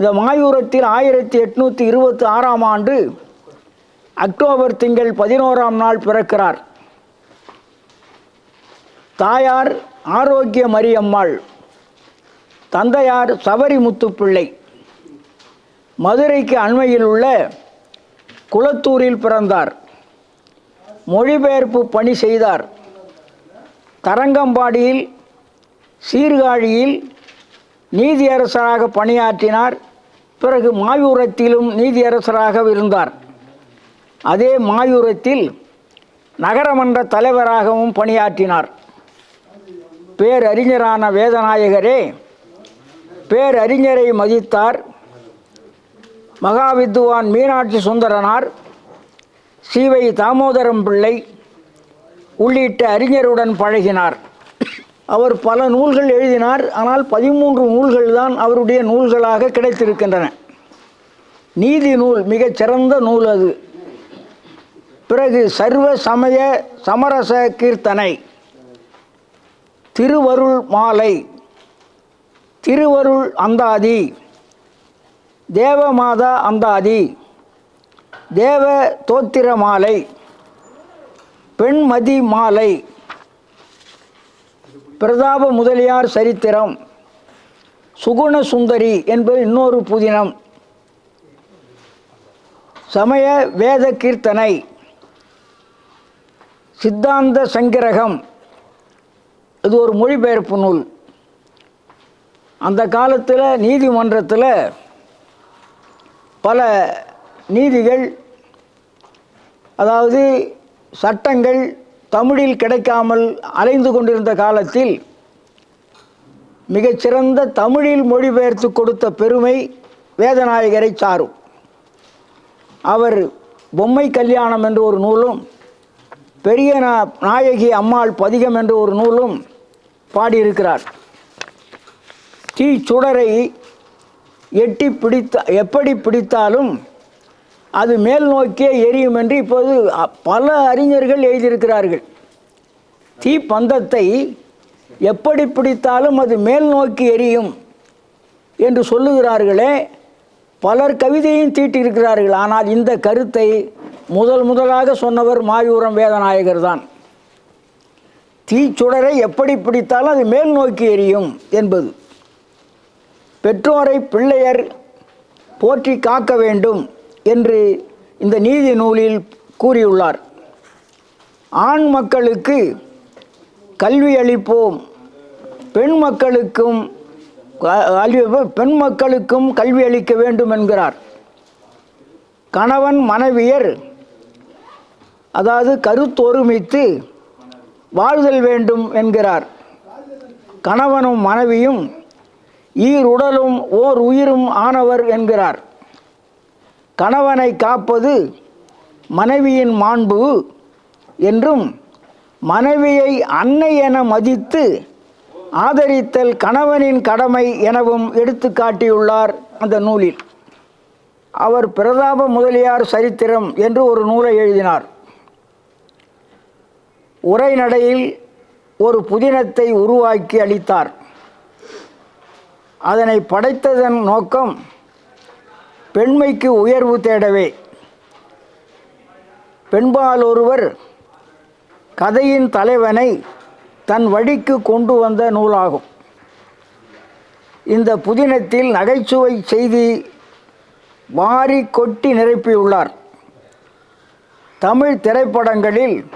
இந்த மாயூரத்தில் ஆயிரத்தி எட்நூற்றி இருபத்தி ஆறாம் ஆண்டு அக்டோபர் திங்கள் பதினோராம் நாள் பிறக்கிறார். தாயார் ஆரோக்கிய மரியம்மாள் தந்தையார் சபரி முத்துப்பிள்ளை மதுரைக்கு அண்மையில் உள்ள குளத்தூரில் பிறந்தார். மொழிபெயர்ப்பு பணி செய்தார். தரங்கம்பாடியில் சீர்காழியில் நீதியரசராக பணியாற்றினார். பிறகு மாயூரத்திலும் நீதியரசராக இருந்தார். அதே மாயூரத்தில் நகரமன்ற தலைவராகவும் பணியாற்றினார். பேரறிஞரான வேதநாயகரே பேரறிஞரை மதித்தார். மகாவித்துவான் மீனாட்சி சுந்தரனார் சீவை தாமோதரம் பிள்ளை உள்ளிட்ட அறிஞருடன் பழகினார். அவர் பல நூல்கள் எழுதினார். ஆனால் பதிமூன்று நூல்கள் தான் அவருடைய நூல்களாக கிடைத்திருக்கின்றன. நீதி நூல் மிகச் சிறந்த நூல் அது. பிறகு சர்வ சமய சமரச கீர்த்தனை திருவருள் மாலை திருவருள் அந்தாதி தேவமாதா அந்தாதி தேவ தோத்திர மாலை பெண்மதி மாலை பிரதாப முதலியார் சரித்திரம். சுகுண சுந்தரி என்பது இன்னொரு புதினம். சமய வேத கீர்த்தனை. சித்தாந்த சங்கிரகம். இது ஒரு மொழிபெயர்ப்பு நூல். அந்த காலத்தில் நீதிமன்றத்தில் பல நீதிகள் அதாவது சட்டங்கள் தமிழில் கிடைக்காமல் அலைந்து கொண்டிருந்த காலத்தில் மிகச்சிறந்த தமிழில் மொழிபெயர்த்து கொடுத்த பெருமை வேதநாயகரை சாரும். அவர் பொம்மை கல்யாணம் என்ற ஒரு நூலும் பெரிய நா- நாயகி அம்மாள் பதிகம் என்று ஒரு நூலும் பாடியிருக்கிறார். தீ சுடரை எட்டி பிடித்த எப்படி பிடித்தாலும் அது மேல் நோக்கியே எரியும் என்று இப்போது அ- பல அறிஞர்கள் எழுதியிருக்கிறார்கள். தீ பந்தத்தை எப்படி பிடித்தாலும் அது மேல் நோக்கி எரியும் என்று சொல்லுகிறார்களே. பலர் கவிதையும் தீட்டியிருக்கிறார்கள். ஆனால் இந்த கருத்தை முதல் முதலாக சொன்னவர் மாயூரம் வேதநாயகர் தான். தீச்சுடரை எப்படி பிடித்தாலும் அது மேல் நோக்கி எரியும் என்பது. பெற்றோரை பிள்ளையர் போற்றி காக்க வேண்டும். என்று இந்த நீதி நூலில் கூறியுள்ளார். ஆண் மக்களுக்கு கல்வி அளிப்போம் பெண் மக்களுக்கும் பெண் மக்களுக்கும் கல்வி அளிக்க வேண்டும் என்கிறார். கணவன் மனைவியர் அதாவது கருத்தொருமித்து வாழ்தல் வேண்டும் என்கிறார். கணவனும் மனைவியும் ஈருடலும் ஓர் உயிரும் ஆனவர் என்கிறார். கணவனை காப்பது மனைவியின் மாண்பு என்றும் மனைவியை அன்னை என மதித்து ஆதரித்தல் கணவனின் கடமை எனவும் எடுத்து காட்டியுள்ளார் அந்த நூலில். அவர் பிரதாப முதலியார் சரித்திரம் என்று ஒரு நூலை எழுதினார். உரைநடையில் ஒரு புதினத்தை உருவாக்கி அளித்தார். அதனை படைத்ததன் நோக்கம் பெண்மைக்கு உயர்வு தேடவே. பெண்பால் ஒருவர் கதையின் தலைவனை தன் வழிக்கு கொண்டு வந்த நூலாகும். இந்த புதினத்தில் நகைச்சுவை செய்தி வாரி கொட்டி நிரப்பியுள்ளார். தமிழ் திரைப்படங்களில்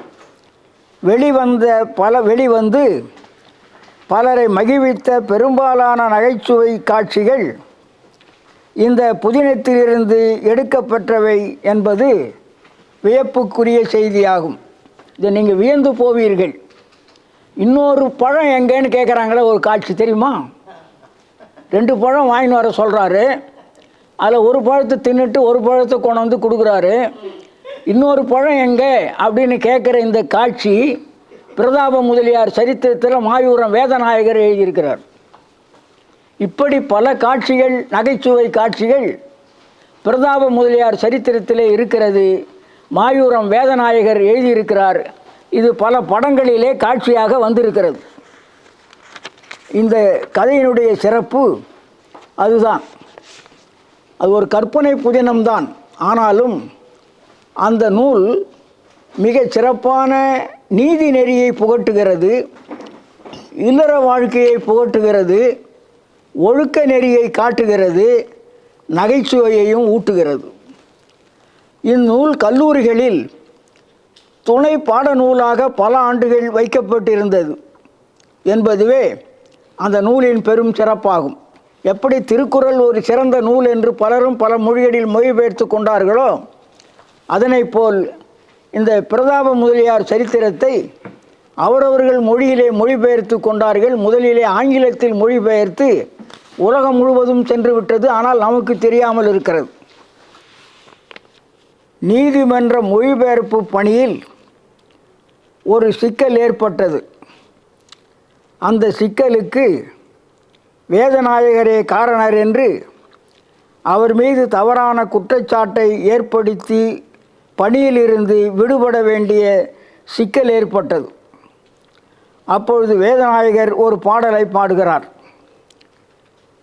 வெளிவந்த பல வெளிவந்து பலரை மகிழ்வித்த பெரும்பாலான நகைச்சுவை காட்சிகள் இந்த புதினத்திலிருந்து எடுக்கப்பெற்றவை என்பது வியப்புக்குரிய செய்தியாகும். இதை நீங்கள் வியந்து போவீர்கள். இன்னொரு பழம் எங்கேன்னு கேட்குறாங்களே ஒரு காட்சி தெரியுமா? ரெண்டு பழம் வாங்கின்னு வர சொல்கிறாரு அதில் ஒரு பழத்தை தின்னுட்டு ஒரு பழத்தை கொண்டு வந்து கொடுக்குறாரு. இன்னொரு பழம் எங்கே அப்படின்னு கேட்குற இந்த காட்சி பிரதாப முதலியார் சரித்திரத்தில் மாயூரம் வேதநாயகர் எழுதியிருக்கிறார். இப்படி பல காட்சிகள் நகைச்சுவை காட்சிகள் பிரதாப முதலியார் சரித்திரத்திலே இருக்கிறது. மாயூரம் வேதநாயகர் எழுதியிருக்கிறார். இது பல படங்களிலே காட்சியாக வந்திருக்கிறது. இந்த கதையினுடைய சிறப்பு அதுதான். அது ஒரு கற்பனை புதினம்தான் ஆனாலும் அந்த நூல் மிக சிறப்பான நீதி நெறியை புகட்டுகிறது. இல்லற வாழ்க்கையை புகட்டுகிறது. ஒழுக்க நெறியை காட்டுகிறது நகைச்சுவையையும் ஊட்டுகிறது. இந்நூல் கல்லூரிகளில் துணை பாடநூலாக பல ஆண்டுகள் வைக்கப்பட்டிருந்தது என்பதுவே அந்த நூலின் பெரும் சிறப்பாகும். எப்படி திருக்குறள் ஒரு சிறந்த நூல் என்று பலரும் பல மொழிகளில் மொழிபெயர்த்து கொண்டார்களோ அதனைப் போல் இந்த பிரதாப முதலியார் சரித்திரத்தை அவரவர்கள் மொழியிலே மொழிபெயர்த்து கொண்டார்கள் முதலிலே ஆங்கிலத்தில் மொழிபெயர்த்து உலகம் முழுவதும் சென்று விட்டது ஆனால் நமக்கு தெரியாமல் இருக்கிறது. நீதிமன்ற மொழிபெயர்ப்பு பணியில் ஒரு சிக்கல் ஏற்பட்டது. அந்த சிக்கலுக்கு வேதநாயகரே காரணர் என்று அவர் மீது தவறான குற்றச்சாட்டை ஏற்படுத்தி பணியிலிருந்து விடுபட வேண்டிய சிக்கல் ஏற்பட்டது. அப்பொழுது வேதநாயகர் ஒரு பாடலை பாடுகிறார்.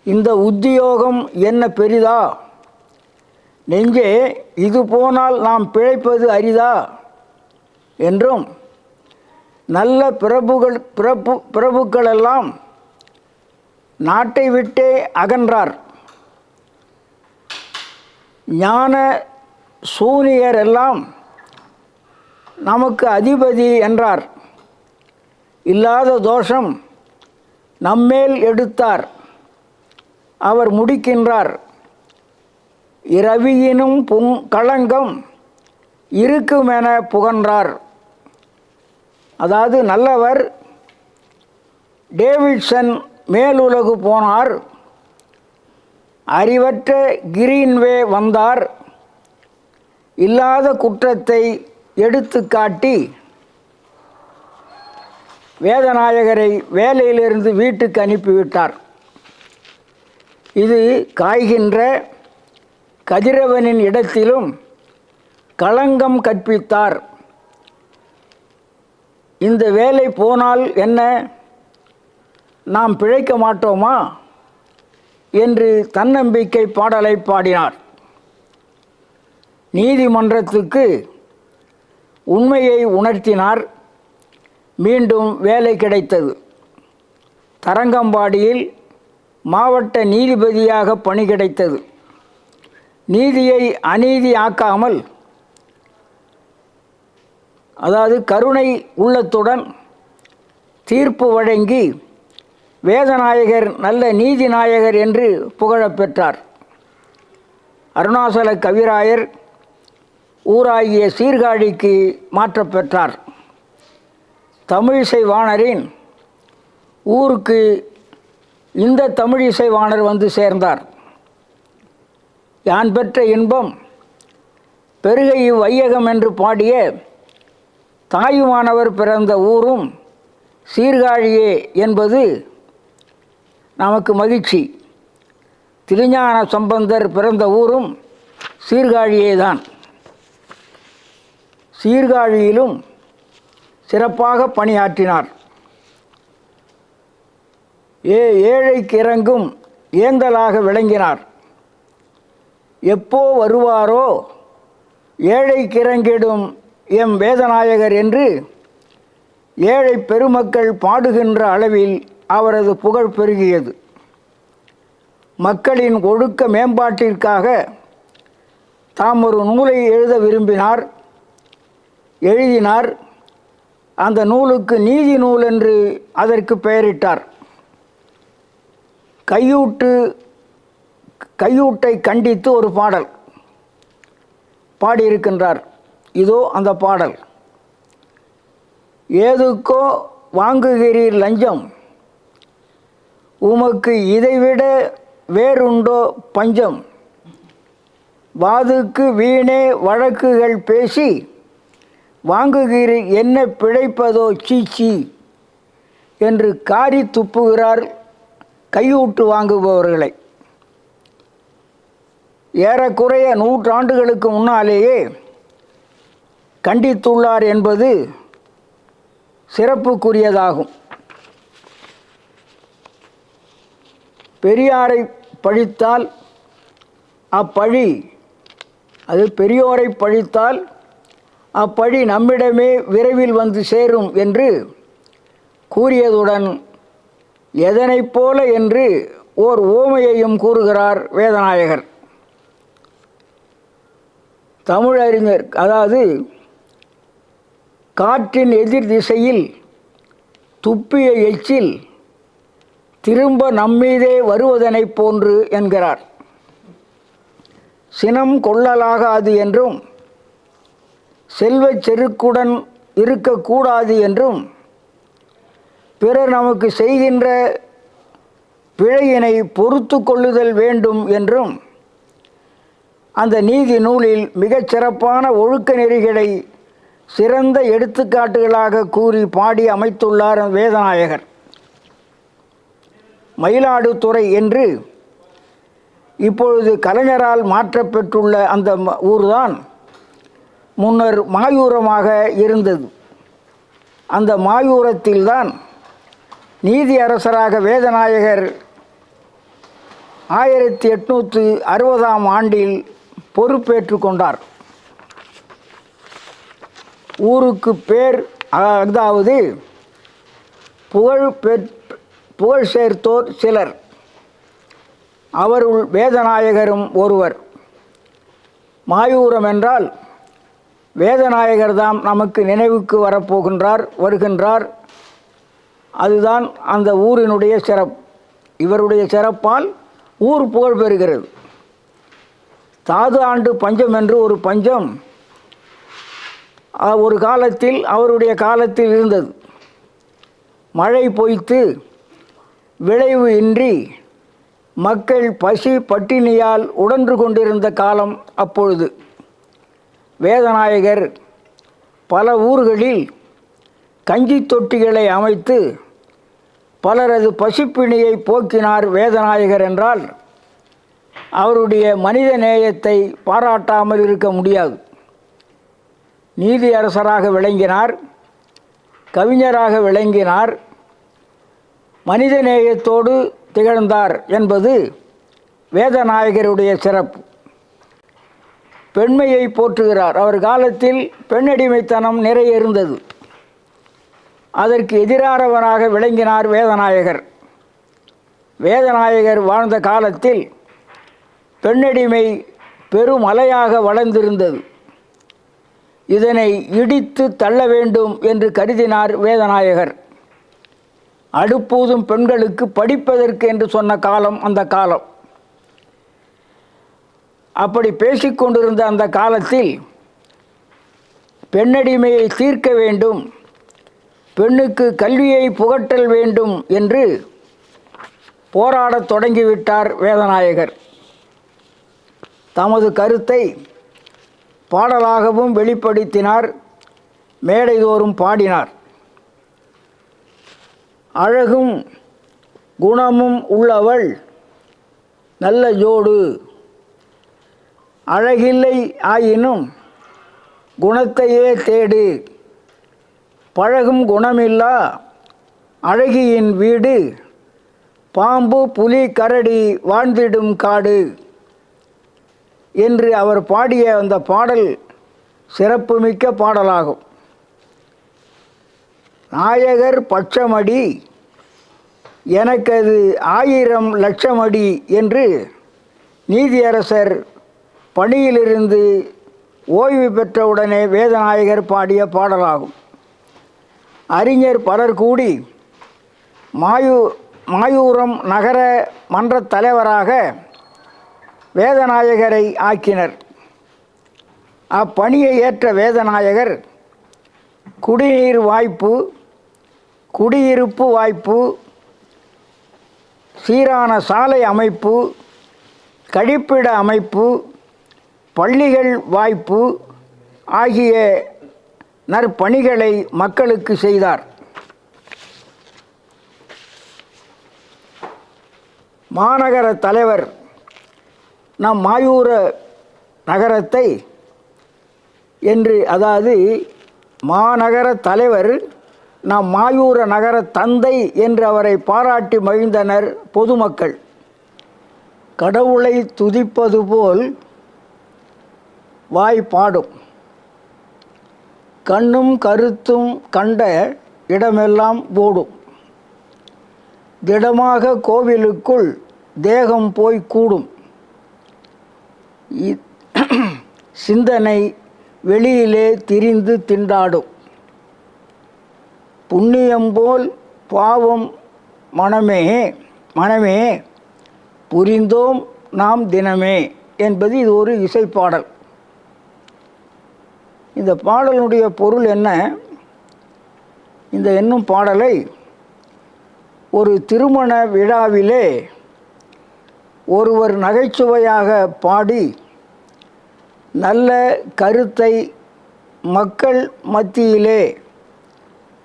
இந்த உத்தியோகம் என்ன பெரிதா? நெஞ்சே இது போனால் நாம் பிழைப்பது அரிதா? என்றும் நல்ல பிரபுகள் பிறப்பு பிரபுக்களெல்லாம் நாட்டை விட்டே அகன்றார். ஞான சூனியர் எல்லாம் நமக்கு அதிபதி என்றார். இல்லாத தோஷம் நம்மேல் எடுத்தார். அவர் முடிக்கின்றார். இரவியினும் புங் களங்கம் இருக்குமென புகன்றார். அதாவது நல்லவர் டேவிட்சன் மேலுலகு போனார். அறிவற்ற கிரீன்வே வந்தார். இல்லாத குற்றத்தை எடுத்து காட்டி வேதநாயகரை வேலையிலிருந்து வீட்டுக்கு அனுப்பிவிட்டார். இது காய்கின்ற கதிரவனின் இடத்திலும் களங்கம் கற்பித்தார். இந்த வேலை போனால் என்ன? நாம் பிழைக்க மாட்டோமா? என்று தன்னம்பிக்கை பாடலை பாடினார். நீதிமன்றத்துக்கு உண்மையை உணர்த்தினார். மீண்டும் வேலை கிடைத்தது. தரங்கம்பாடியில் மாவட்ட நீதிபதியாக பணி கிடைத்தது. நீதியை அநீதி ஆக்காமல் அதாவது கருணை உள்ளத்துடன் தீர்ப்பு வழங்கி வேதநாயகர் நல்ல நீதி நாயகர் என்று புகழப்பெற்றார் அருணாசல கவிராயர் ஊராகிய சீர்காழிக்கு மாற்றப்பெற்றார் தமிழிசை வாணரின் ஊருக்கு இந்த தமிழ் இசைவாணர் வந்து சேர்ந்தார். யான் பெற்ற இன்பம் பெருகை இவ்வையகம் என்று பாடிய தாயுமானவர் பிறந்த ஊரும் சீர்காழியே என்பது நமக்கு மகிழ்ச்சி. திருஞான சம்பந்தர் பிறந்த ஊரும் சீர்காழியே தான் சீர்காழியிலும் சிறப்பாக பணியாற்றினார். ஏ ஏழைக்கு இறங்கும் ஏந்தலாக விளங்கினார். எப்போ வருவாரோ? ஏழை கிறங்கிடும் எம் வேதநாயகர் என்று ஏழை பெருமக்கள் பாடுகின்ற அளவில் அவரது புகழ் பெருகியது. மக்களின் ஒழுக்க மேம்பாட்டிற்காக தாம் ஒரு நூலை எழுத விரும்பினார். எழுதினார். அந்த நூலுக்கு நீதி நூல் என்று அதற்கு பெயரிட்டார். கையூட்டு கையூட்டை கண்டித்து ஒரு பாடல் பாடியிருக்கின்றார். இதோ அந்த பாடல். ஏதுக்கோ வாங்குகிறீர் லஞ்சம் உமக்கு இதைவிட வேறுண்டோ பஞ்சம். வாதுக்கு வீணே வழக்குகள் பேசி வாங்குகிறீர் என்ன பிழைப்பதோ சீச்சி என்று காரி துப்புகிறார் கையூட்டு வாங்குபவர்களை. ஏறக்குறைய நூற்றாண்டுகளுக்கு முன்னாலேயே கண்டித்துள்ளார் என்பது சிறப்புக்குரியதாகும். பெரியாரை பழித்தால் அப்பழி அது பெரியோரை பழித்தால் அப்பழி நம்மிடமே விரைவில் வந்து சேரும் என்று கூறியதுடன் எதனைப் போல என்று ஓர் ஓமையையும் கூறுகிறார் வேதநாயகர். தமிழறிஞர் அதாவது காற்றின் எதிர் திசையில் துப்பிய எச்சில் திரும்ப நம்மீதே வருவதனைப் போன்று என்கிறார். சினம் கொள்ளலாகாது என்றும் செல்வச் செருக்குடன் இருக்கக்கூடாது என்றும் பிறர் நமக்கு செய்கின்ற பிழையினை பொறுத்து கொள்ளுதல் வேண்டும் என்றும் அந்த நீதி நூலில் மிகச் சிறப்பான ஒழுக்க நெறிகளை சிறந்த எடுத்துக்காட்டுகளாக கூறி பாடி அமைத்துள்ளார் வேதநாயகர். மயிலாடுதுறை என்று இப்பொழுது கலைஞரால் மாற்றப்பெற்றுள்ள அந்த ம- ஊர்தான் முன்னர் மாயூரமாக இருந்தது. அந்த மாயூரத்தில்தான் நீதி அரசராக வேதநாயகர் ஆயிரத்தி எட்நூற்று அறுபதாம் ஆண்டில் பொறுப்பேற்று கொண்டார். ஊருக்கு பேர் அதாவது புகழ் பெ புகழ் சேர்த்தோர் சிலர். அவருள் வேதநாயகரும் ஒருவர். மாயூரம் என்றால் வேதநாயகர் தாம் நமக்கு நினைவுக்கு வரப்போகின்றார் வருகின்றார். அதுதான் அந்த ஊரினுடைய சிறப்பு. இவருடைய சிறப்பால் ஊர் புகழ் பெறுகிறது. தாது ஆண்டு பஞ்சம் என்று ஒரு பஞ்சம் ஒரு காலத்தில் அவருடைய காலத்தில் இருந்தது. மழை பொய்த்து விளைவு இன்றி மக்கள் பசி பட்டினியால் உடன்று கொண்டிருந்த காலம் அப்பொழுது. வேதநாயகர் பல ஊர்களில் கஞ்சி தொட்டிகளை அமைத்து பலரது பசிப்பிணியை போக்கினார் வேதநாயகர் என்றால் அவருடைய மனித நேயத்தை பாராட்டாமல் இருக்க முடியாது. நீதி அரசராக விளங்கினார் கவிஞராக விளங்கினார் மனித நேயத்தோடு திகழ்ந்தார் என்பது வேதநாயகருடைய சிறப்பு. பெண்மையை போற்றுகிறார். அவர் காலத்தில் பெண்ணடிமைத்தனம் நிறைய இருந்தது. அதற்கு எதிரானவராக விளங்கினார் வேதநாயகர். வேதநாயகர் வாழ்ந்த காலத்தில் பெண்ணடிமை பெரும் அலையாக வளர்ந்திருந்தது. இதனை இடித்து தள்ள வேண்டும் என்று கருதினார் வேதநாயகர். அடுப்பூதும் பெண்களுக்கு படிப்பதற்கு என்று சொன்ன காலம் அந்த காலம். அப்படி பேசிக்கொண்டிருந்த அந்த காலத்தில் பெண்ணடிமையை தீர்க்க வேண்டும் பெண்ணுக்கு கல்வியை புகட்டல் வேண்டும் என்று போராடத் தொடங்கிவிட்டார் வேதநாயகர். தமது கருத்தை பாடலாகவும் வெளிப்படுத்தினார் மேடைதோறும் பாடினார். அழகும் குணமும் உள்ளவள் நல்ல ஜோடு அழகில்லை ஆயினும் குணத்தையே தேடு. பழகும் குணமில்லா. அழகியின் வீடு. பாம்பு புலி கரடி வாழ்ந்திடும் காடு. என்று அவர் பாடிய அந்த பாடல் சிறப்புமிக்க பாடலாகும். நாயகர் பட்சமடி. எனக்கது ஆயிரம் லட்சமடி என்று நீதியரசர் பணியிலிருந்து ஓய்வு பெற்றவுடனே வேதநாயகர் பாடிய பாடலாகும். அறிஞர் பலர் கூடி மாயூ மாயூரம் நகர மன்ற தலைவராக வேதநாயகரை ஆக்கினர். அப்பணியை ஏற்ற வேதநாயகர் குடிநீர் வாய்ப்பு குடியிருப்பு வாய்ப்பு சீரான சாலை அமைப்பு கழிப்பிட அமைப்பு பள்ளிகள் வாய்ப்பு ஆகிய நற்பணிகளை மக்களுக்கு செய்தார். மாநகர தலைவர் நம் மாயூர நகரத்தை என்று அதாவது மாநகர தலைவர் நம் மாயூர நகர தந்தை என்று அவரை பாராட்டி மகிழ்ந்தனர் பொதுமக்கள். கடவுளை துதிப்பது போல் வாய் பாடும் கண்ணும் கருத்தும் கண்ட இடமெல்லாம் ஓடும் திடமாக கோவிலுக்குள் தேகம் போய் கூடும். இ- சிந்தனை வெளியிலே திரிந்து திண்டாடும். புண்ணியம் போல் பாவம் மனமே மனமே புரிந்தோம் நாம் தினமே என்பது இது ஒரு இசைப்பாடல். இந்த பாடலுடைய பொருள் என்ன? இந்த என்னும் பாடலை ஒரு திருமண விழாவிலே ஒருவர் நகைச்சுவையாக பாடி நல்ல கருத்தை மக்கள் மத்தியிலே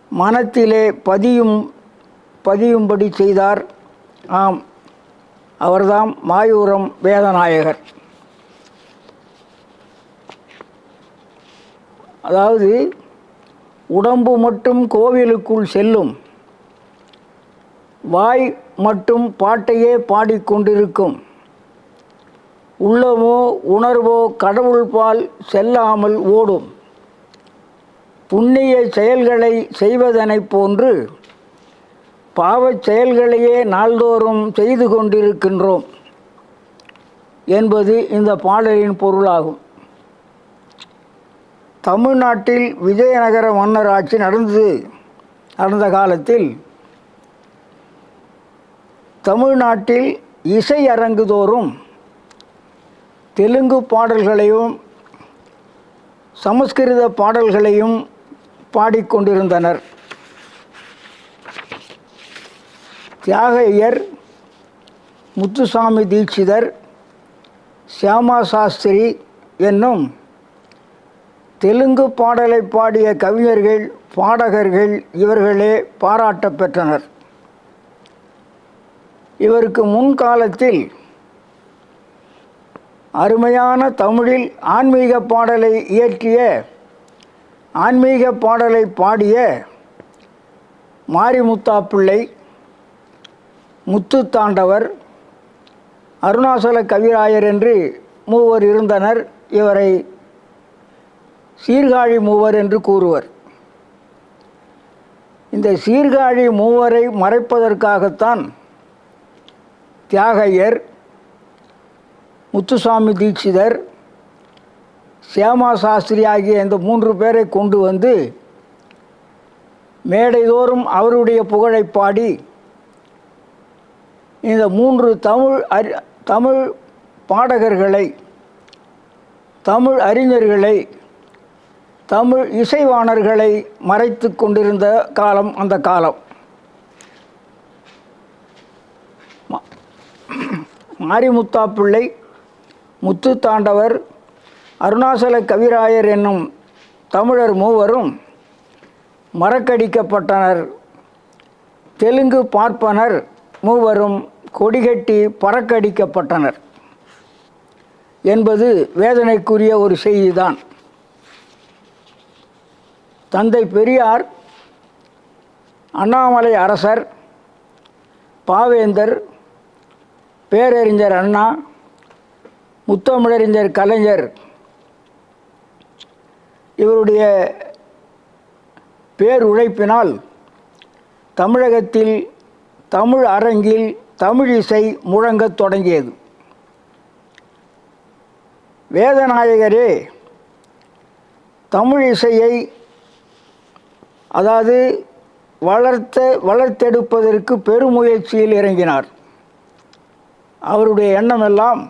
மனத்திலே பதியும் பதியும்படி செய்தார். ஆம் அவர்தாம் மாயூரம் வேதநாயகர். அதாவது உடம்பு மட்டும் கோவிலுக்குள் செல்லும் வாய் மட்டும் பாட்டையே பாடிக்கொண்டிருக்கும். உள்ளமோ உணர்வோ கடவுள் பால் செல்லாமல் ஓடும். புண்ணிய செயல்களை செய்வதனைப் போன்று பாவச் செயல்களையே நாள்தோறும் செய்து கொண்டிருக்கின்றோம் என்பது இந்த பாடலின் பொருளாகும். தமிழ்நாட்டில் விஜயநகர மன்னர் ஆட்சி நடந்தது. நடந்த காலத்தில் தமிழ்நாட்டில் இசை அரங்குதோறும் தெலுங்கு பாடல்களையும் சமஸ்கிருத பாடல்களையும் பாடிக்கொண்டிருந்தனர் தியாகையர் முத்துசாமி தீட்சிதர் சியாமா சாஸ்திரி என்னும் தெலுங்கு பாடலை பாடிய கவிஞர்கள் பாடகர்கள் இவர்களே பாராட்டப் பெற்றனர் இவருக்கு முன்காலத்தில் அருமையான தமிழில் ஆன்மீக பாடலை இயற்றிய ஆன்மீக பாடலை பாடிய மாரிமுத்தா பிள்ளை முத்து தாண்டவர் அருணாசல கவிராயர் என்று மூவர் இருந்தனர். இவரை சீர்காழி மூவர் என்று கூறுவர். இந்த சீர்காழி மூவரை மறைப்பதற்காகத்தான் தியாகையர் முத்துசாமி தீட்சிதர் சியாமா சாஸ்திரி ஆகிய இந்த மூன்று பேரை கொண்டு வந்து மேடைதோறும் அவருடைய புகழை பாடி இந்த மூன்று தமிழ் அறி தமிழ் பாடகர்களை தமிழ் அறிஞர்களை தமிழ் இசைவாணர்களை மறைத்து கொண்டிருந்த காலம் அந்த காலம். மாரிமுத்தாப்பிள்ளை மாரிமுத்தா பிள்ளை முத்து தாண்டவர் அருணாசல கவிராயர் என்னும் தமிழர் மூவரும் மறக்கடிக்கப்பட்டனர். தெலுங்கு பார்ப்பனர் மூவரும் கொடிகட்டி பறக்கடிக்கப்பட்டனர் என்பது வேதனைக்குரிய ஒரு செய்திதான். தந்தை பெரியார் அண்ணாமலை அரசர் பாவேந்தர் பேரறிஞர் அண்ணா முத்தமிழறிஞர் கலைஞர் இவருடைய பேருழைப்பினால் தமிழகத்தில் தமிழ் அரங்கில் தமிழ் இசை முழங்கத் தொடங்கியது. வேதநாயகரே தமிழ் இசையை அதாவது வளர்த்த வளர்த்தெடுப்பதற்கு பெருமுயற்சியில் இறங்கினார். அவருடைய எண்ணமெல்லாம்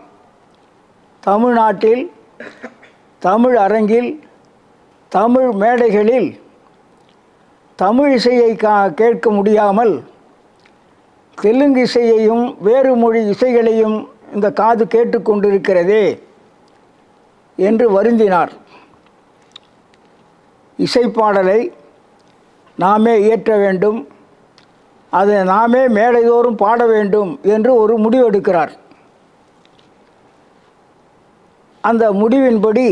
தமிழ்நாட்டில் தமிழ் அரங்கில் தமிழ் மேடைகளில் தமிழ் இசையை கா கேட்க முடியாமல் தெலுங்கு இசையையும் வேறு மொழி இசைகளையும் இந்த காது கேட்டுக்கொண்டிருக்கிறதே என்று வருந்தினார். இசைப்பாடலை நாமே இயற்ற வேண்டும். அதை நாமே மேடைதோறும் பாட வேண்டும் என்று ஒரு முடிவெடுக்கிறார் அந்த முடிவின்படி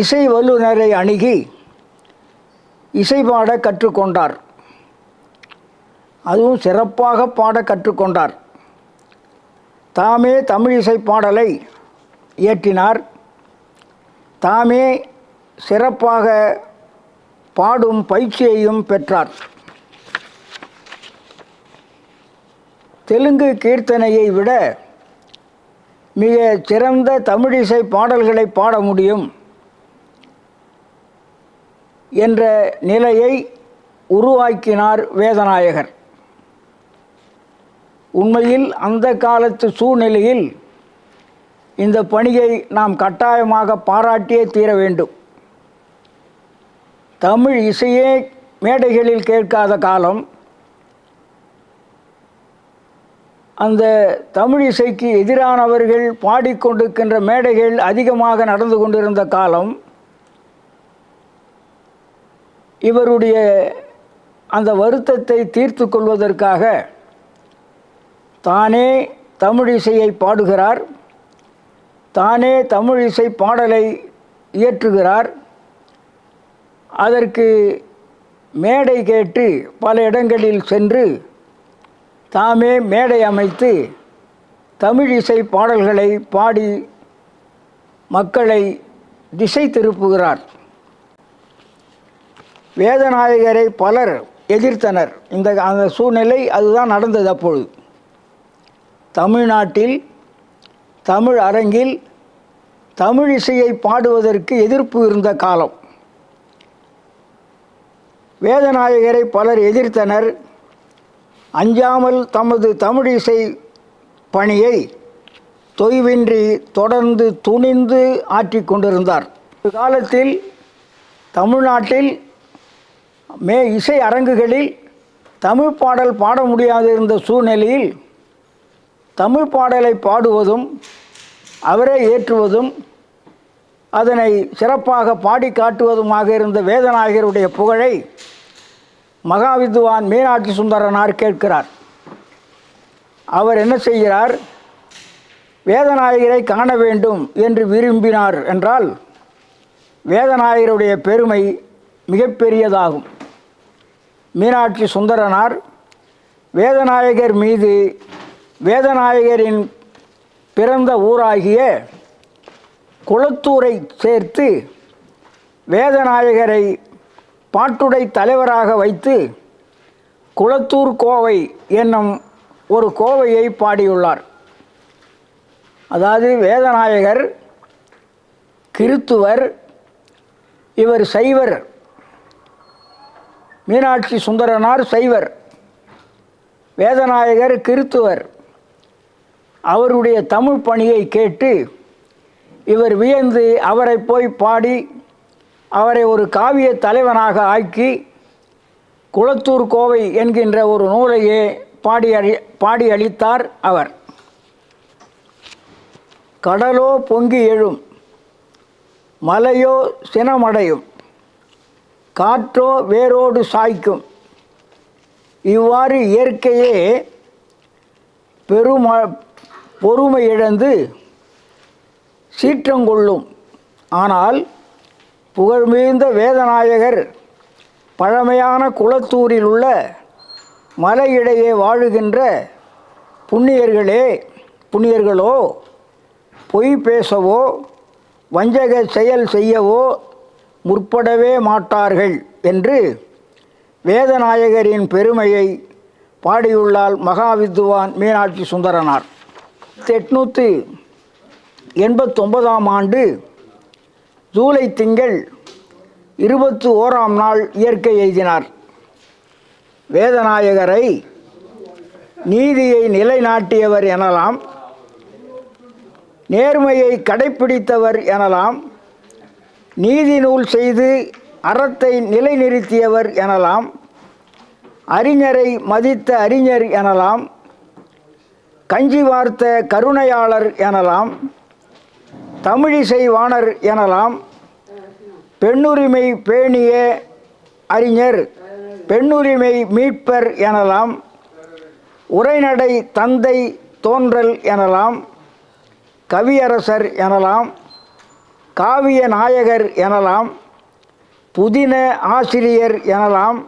இசை வல்லுநரை அணுகி இசை பாட கற்றுக்கொண்டார். அதுவும் சிறப்பாக பாட கற்றுக்கொண்டார். தாமே தமிழ் இசை பாடலை இயற்றினார். தாமே சிறப்பாக பாடும் பயிற்சியையும் பெற்றார். தெலுங்கு கீர்த்தனையை விட மிக சிறந்த தமிழிசை பாடல்களை பாட முடியும் என்ற நிலையை உருவாக்கினார் வேதநாயகர். உண்மையில் அந்த காலத்து சூழ்நிலையில் இந்த பணியை நாம் கட்டாயமாக பாராட்டியே தீர வேண்டும். தமிழ் இசையே மேடைகளில் கேட்காத காலம். அந்த தமிழ் இசைக்கு எதிரானவர்கள் பாடிக்கொண்டிருக்கின்ற மேடைகள் அதிகமாக நடந்து கொண்டிருந்த காலம். இவருடைய அந்த வருத்தத்தை தீர்த்து கொள்வதற்காக தானே தமிழ் இசையை பாடுகிறார் தானே தமிழ் இசை பாடலை இயற்றுகிறார் அதற்கு மேடை கேட்டு பல இடங்களில் சென்று தாமே மேடை அமைத்து தமிழ் இசை பாடல்களை பாடி மக்களை திசை திருப்புகிறார். வேதநாயகரை பலர் எதிர்த்தனர். இந்த அந்த சூழ்நிலை அதுதான் நடந்தது அப்பொழுது. தமிழ்நாட்டில் தமிழ் அரங்கில் தமிழ் இசையை பாடுவதற்கு எதிர்ப்பு இருந்த காலம். வேதநாயகரை பலர் எதிர்த்தனர். அஞ்சாமல் தமது தமிழ் இசை பணியை தொய்வின்றி தொடர்ந்து துணிந்து ஆற்றிக் கொண்டிருந்தார். ஒரு காலத்தில் தமிழ்நாட்டில் மே இசை அரங்குகளில் தமிழ் பாடல் பாட முடியாது இருந்த சூழ்நிலையில் தமிழ் பாடலை பாடுவதும் அவரே ஏற்றுவதும் அதனை சிறப்பாக பாடி காட்டுவதுமாக இருந்த வேதநாயகருடைய புகழை மகாவித்வான் மீனாட்சி சுந்தரனார் கேட்கிறார். அவர் என்ன செய்கிறார்? வேதநாயகரை காண வேண்டும் என்று விரும்பினார் என்றால் வேதநாயகருடைய பெருமை மிகப்பெரியதாகும். மீனாட்சி சுந்தரனார் வேதநாயகர் மீது வேதநாயகரின் பிறந்த ஊராகிய குளத்தூரை சேர்த்து வேதநாயகரை பாட்டுடை தலைவராக வைத்து குளத்தூர் கோவை என்னும் ஒரு கோவையை பாடியுள்ளார். அதாவது வேதநாயகர் கிறித்துவர் இவர் சைவர் மீனாட்சி சுந்தரனார் சைவர் வேதநாயகர் கிறித்துவர் அவருடைய தமிழ் பணியை கேட்டு இவர் வியந்து அவரை போய் பாடி அவரை ஒரு காவிய தலைவனாக ஆக்கி குளத்தூர் கோவை என்கின்ற ஒரு நூலையே பாடி அழி பாடி அளித்தார் அவர். கடலோ பொங்கி எழும் மலையோ சினமடையும் காற்றோ வேரோடு சாய்க்கும் இவ்வாறு இயற்கையே பெரும பொறுமை இழந்து சீற்றங்கொள்ளும். ஆனால் புகழ்மிகுந்த வேதநாயகர் பழமையான குளத்தூரில் உள்ள மலையிடையே வாழுகின்ற புண்ணியர்களே புண்ணியர்களோ பொய் பேசவோ வஞ்சக செயல் செய்யவோ முற்படவே மாட்டார்கள் என்று வேதநாயகரின் பெருமையை பாடியுள்ளால் மகாவித்துவான் மீனாட்சி சுந்தரனார். எட்நூற்றி எண்பத்தொன்பதாம் ஆண்டு ஜூலை திங்கள் இருபத்தி ஓராம் நாள் இயற்கை எய்தினார் வேதநாயகரை நீதியை நிலைநாட்டியவர் எனலாம். நேர்மையை கடைப்பிடித்தவர் எனலாம். நீதி நூல் செய்து அறத்தை நிலைநிறுத்தியவர் எனலாம். அறிஞரை மதித்த அறிஞர் எனலாம். கஞ்சி வார்த்த கருணையாளர் எனலாம். தமிழிசை வாணர் எனலாம் பெண்ணுரிமை பேணிய அறிஞர் பெண்ணுரிமை மீட்பர் எனலாம் உரைநடை தந்தை தோன்றல் எனலாம் கவியரசர் எனலாம் காவிய நாயகர் எனலாம் புதின ஆசிரியர் எனலாம்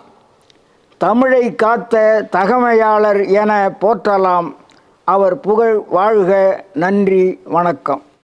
தமிழை காத்த தகமையாளர் என போற்றலாம். அவர் புகழ் வாழ்க நன்றி வணக்கம்.